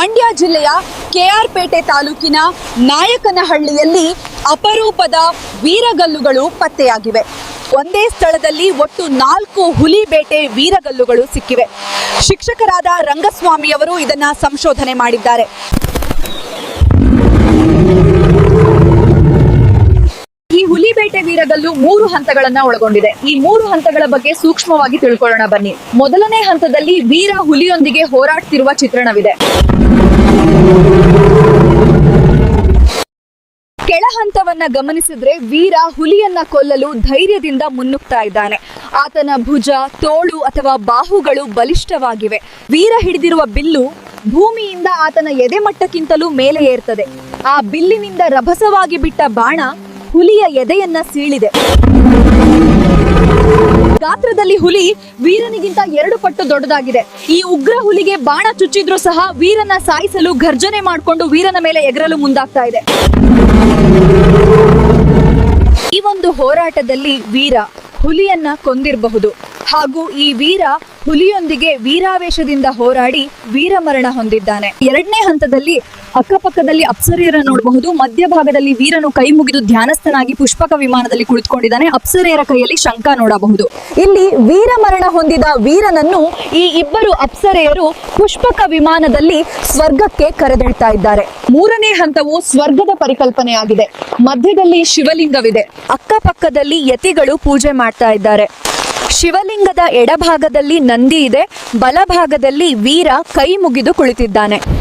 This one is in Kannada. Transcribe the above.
ಮಂಡ್ಯ ಜಿಲ್ಲೆಯ ಕೆಆರ್ಪೇಟೆ ತಾಲೂಕಿನ ನಾಯಕನಹಳ್ಳಿಯಲ್ಲಿ ಅಪರೂಪದ ವೀರಗಲ್ಲುಗಳು ಪತ್ತೆಯಾಗಿವೆ. ಒಂದೇ ಸ್ಥಳದಲ್ಲಿ ಒಟ್ಟು ನಾಲ್ಕು ಹುಲಿ ಬೇಟೆ ವೀರಗಲ್ಲುಗಳು ಸಿಕ್ಕಿವೆ. ಶಿಕ್ಷಕರಾದ ರಂಗಸ್ವಾಮಿಯವರು ಇದನ್ನ ಸಂಶೋಧನೆ ಮಾಡಿದ್ದಾರೆ. ಈ ಹುಲಿ ಬೇಟೆ ವೀರಗಲ್ಲು ಮೂರು ಹಂತಗಳನ್ನ ಒಳಗೊಂಡಿದೆ. ಈ ಮೂರು ಹಂತಗಳ ಬಗ್ಗೆ ಸೂಕ್ಷ್ಮವಾಗಿ ತಿಳ್ಕೊಳ್ಳೋಣ ಬನ್ನಿ. ಮೊದಲನೇ ಹಂತದಲ್ಲಿ ವೀರ ಹುಲಿಯೊಂದಿಗೆ ಹೋರಾಡ್ತಿರುವ ಚಿತ್ರಣವಿದೆ. ಕೆಳ ಹಂತವನ್ನ ಗಮನಿಸಿದ್ರೆ ವೀರ ಹುಲಿಯನ್ನ ಕೊಲ್ಲಲು ಧೈರ್ಯದಿಂದ ಮುನ್ನುಗ್ತಾ ಇದ್ದಾನೆ. ಆತನ ಭುಜ, ತೋಳು ಅಥವಾ ಬಾಹುಗಳು ಬಲಿಷ್ಠವಾಗಿವೆ. ವೀರ ಹಿಡಿದಿರುವ ಬಿಲ್ಲು ಭೂಮಿಯಿಂದ ಆತನ ಎದೆ ಮಟ್ಟಕ್ಕಿಂತಲೂ ಮೇಲೆ ಏರ್ತದೆ. ಆ ಬಿಲ್ಲಿನಿಂದ ರಭಸವಾಗಿ ಬಿಟ್ಟ ಬಾಣ ಹುಲಿಯ ಎದೆಯನ್ನ ಸೀಳಿದೆ. ಗಾತ್ರದಲ್ಲಿ ಹುಲಿ ವೀರನಿಗಿಂತ ಎರಡು ಪಟ್ಟು ದೊಡ್ಡದಾಗಿದೆ. ಈ ಉಗ್ರ ಹುಲಿಗೆ ಬಾಣ ಚುಚ್ಚಿದ್ರು ಸಹ ವೀರನ ಸಾಯಿಸಲು ಗರ್ಜನೆ ಮಾಡಿಕೊಂಡು ವೀರನ ಮೇಲೆ ಎಗರಲು ಮುಂದಾಗ್ತಾ ಇದೆ. ಈ ಒಂದು ಹೋರಾಟದಲ್ಲಿ ವೀರ ಹುಲಿಯನ್ನ ಕೊಂದಿರಬಹುದು. ಹಾಗೂ ಈ ವೀರ ಹುಲಿಯೊಂದಿಗೆ ವೀರಾವೇಶದಿಂದ ಹೋರಾಡಿ ವೀರಮರಣ ಹೊಂದಿದ್ದಾನೆ. ಎರಡನೇ ಹಂತದಲ್ಲಿ ಅಕ್ಕಪಕ್ಕದಲ್ಲಿ ಅಪ್ಸರೆಯರ ನೋಡಬಹುದು. ಮಧ್ಯಭಾಗದಲ್ಲಿ ವೀರನು ಕೈ ಮುಗಿದು ಧ್ಯಾನಸ್ಥನಾಗಿ ಪುಷ್ಪಕ ವಿಮಾನದಲ್ಲಿ ಕುಳಿತುಕೊಂಡಿದ್ದಾನೆ. ಅಪ್ಸರೆಯರ ಕೈಯಲ್ಲಿ ಶಂಕ ನೋಡಬಹುದು. ಇಲ್ಲಿ ವೀರಮರಣ ಹೊಂದಿದ ವೀರನನ್ನು ಈ ಇಬ್ಬರು ಅಪ್ಸರೆಯರು ಪುಷ್ಪಕ ವಿಮಾನದಲ್ಲಿ ಸ್ವರ್ಗಕ್ಕೆ ಕರೆದೊಯ್ತಾ ಇದ್ದಾರೆ. ಮೂರನೇ ಹಂತವು ಸ್ವರ್ಗದ ಪರಿಕಲ್ಪನೆಯಾಗಿದೆ. ಮಧ್ಯದಲ್ಲಿ ಶಿವಲಿಂಗವಿದೆ. ಅಕ್ಕಪಕ್ಕದಲ್ಲಿ ಯತಿಗಳು ಪೂಜೆ ಮಾಡ್ತಾ ಇದ್ದಾರೆ. ಶಿವಲಿಂಗದ ಎಡಭಾಗದಲ್ಲಿ ನಂದಿ ಇದೆ. ಬಲಭಾಗದಲ್ಲಿ ವೀರ ಕೈ ಮುಗಿದು ಕುಳಿತಿದ್ದಾನೆ.